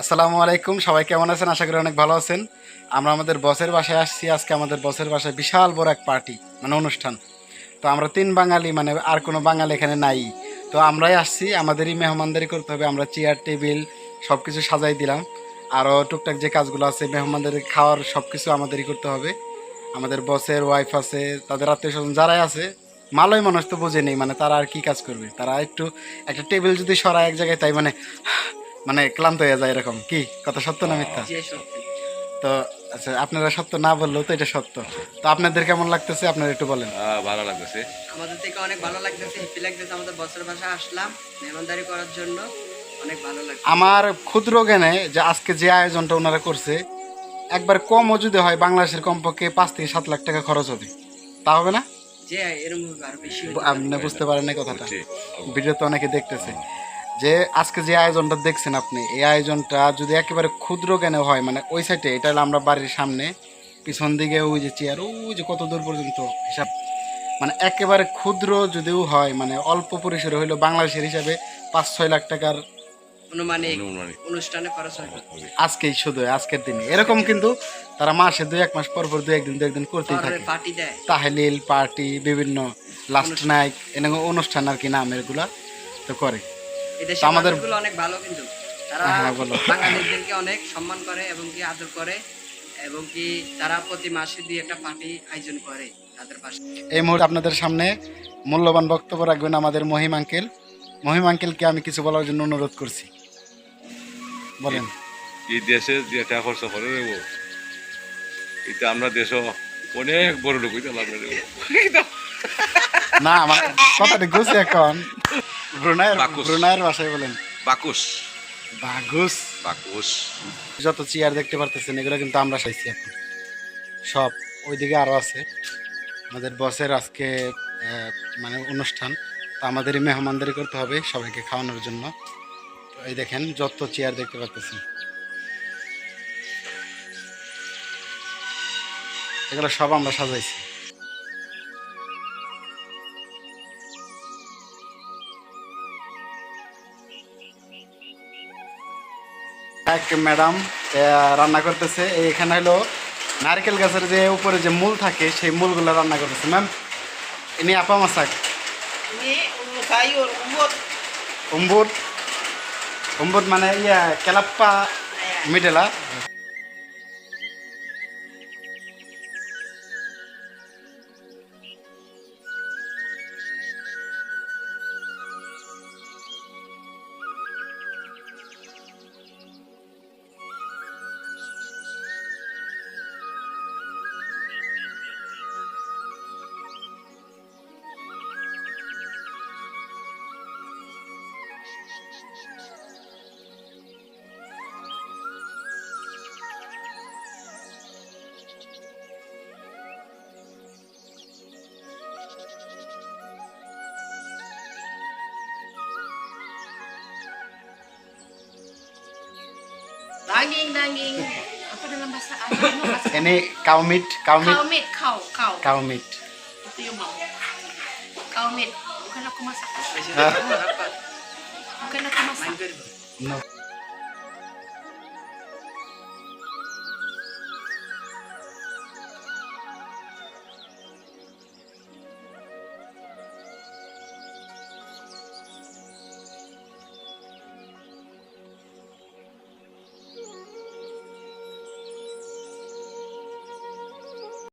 আসসালামু আলাইকুম, সবাই কেমন আছেন? আশা করি অনেক ভালো আছেন। আমরা আমাদের বসের বাসায় আসছি, আজকে আমাদের বসের বাসায় বিশাল বড় এক পার্টি মানে অনুষ্ঠান। তো আমরা তিন বাঙালি মানে আর কোনো বাঙালি এখানে নাই। তো আমরাই আসছি, আমাদেরই মেহমানদারি করতে হবে, আমরা চেয়ার টেবিল সব কিছু সাজাই দিলাম। আরও টুকটাক যে কাজগুলো আছে, মেহমানদের খাওয়ার সব কিছু আমাদেরই করতে হবে। আমাদের বসের ওয়াইফ আছে, তাদের আত্মীয় স্বজন যারাই আছে মালয় মানুষ তো বোঝে নেই মানে তারা আর কি কাজ করবে? তারা একটু একটা টেবিল যদি সরায় এক জায়গায়, তাই মানে মানে ক্লান্ত হয়ে যায় এরকম। কি? কথা সত্য না মিথ্যা? তো আচ্ছা আপনারা সত্য না বললেও তো এটা সত্য। তো আপনাদের কেমন লাগতেছে? আপনারা একটু বলেন। ভালো লাগতেছে। আমাদের থেকে অনেক ভালো লাগতেছে হ্যাপি লাগতেছে আমাদের বছর ভাষা আসলাম মেহমানদারি করার জন্য অনেক ভালো লাগছে। আমার ক্ষুদ্র জ্ঞানে যে আজকে যে আয়োজনটা ওনারা করছে একবার কম যদি হয় বাংলাদেশের কমপক্ষে পাঁচ থেকে সাত লাখ টাকা খরচ হবে। তা হবে না? আপনি বুঝতে পারেন না কথাটা। ভিডিও তো অনেকে দেখতেছে। যে আজকে যে আয়োজনটা দেখছেন আপনি এই আয়োজনটা যদি একেবারে ক্ষুদ্র জ্ঞানে হয় মানে ওই সাইডে এটা হলো আমরা বাড়ির সামনে পিছন দিকে ওই যে চেয়ার ওই যে কত দূর পর্যন্ত হিসাব মানে একেবারে ক্ষুদ্র যদিও হয় মানে অল্প পরিসরে হইল বাংলাদেশের হিসাবে পাঁচ ছয় লাখ টাকার। অনুষ্ঠানে খরচ আজকেই শুধু আজকের দিনে। এরকম কিন্তু তারা মাসে দুই এক মাস পর পর দু একদিন দু একদিন করতেই থাকে। তাহলিল পার্টি বিভিন্ন লাস্ট নাইট এরকম অনুষ্ঠান আর কি নাম এগুলা তো করে। এদেশে আমাদের- অনেক ভালো কিন্তু। তারা হ্যাঁ, বাঙালিদেরকে অনেক সম্মান করে এবং কি আদর করে এবং কি তারা প্রতি মাসে দুই একটা পার্টি আয়োজন করে তাদের পাশে। এই মুহূর্তে আপনাদের সামনে মূল্যবান বক্তব্য রাখবেন আমাদের মহিম আঙ্কেল। মহিম আঙ্কেলকে আমি কিছু বলার জন্য অনুরোধ করছি। বলেন। এই দেশে যে খরচ করে দেব এটা আমরা দেশ অনেক বড় লোক না আমার কথাটা গুছি এখন। ব্রুনাইয়ের বাকুস। ব্রুনাইয়ের ভাষায় বলেন। বাকুস বাগুস বাকুস যত চেয়ার দেখতে পারতেছেন এগুলো কিন্তু আমরা চাইছি এখন। সব ওইদিকে আরও আছে। আমাদের বসের আজকে মানে অনুষ্ঠান। তো আমাদেরই মেহমানদারি করতে হবে সবাইকে খাওয়ানোর জন্য। এই দেখেন যত চেয়ার দেখতে পারতেছেন। এগুলো সব আমরা সাজাইছি। এক ম্যাডাম রান্না করতেছে। এখানে হলো নারকেল গাছের যে উপরে যে মূল থাকে সেই মূলগুলো রান্না করতেছে। ম্যাম ইনি আপা মাসাক অম্বুট উম্বুট মানে ইয়া কেলাপ্পা মিডেলা Daging, daging. Ako na lang basta ano. ano basta, Any cow meat? Cow meat? cow meat, cow, cow. Cow meat. Ito yung mga. Cow meat. Huwag ka na kumasak. Huwag ka. No.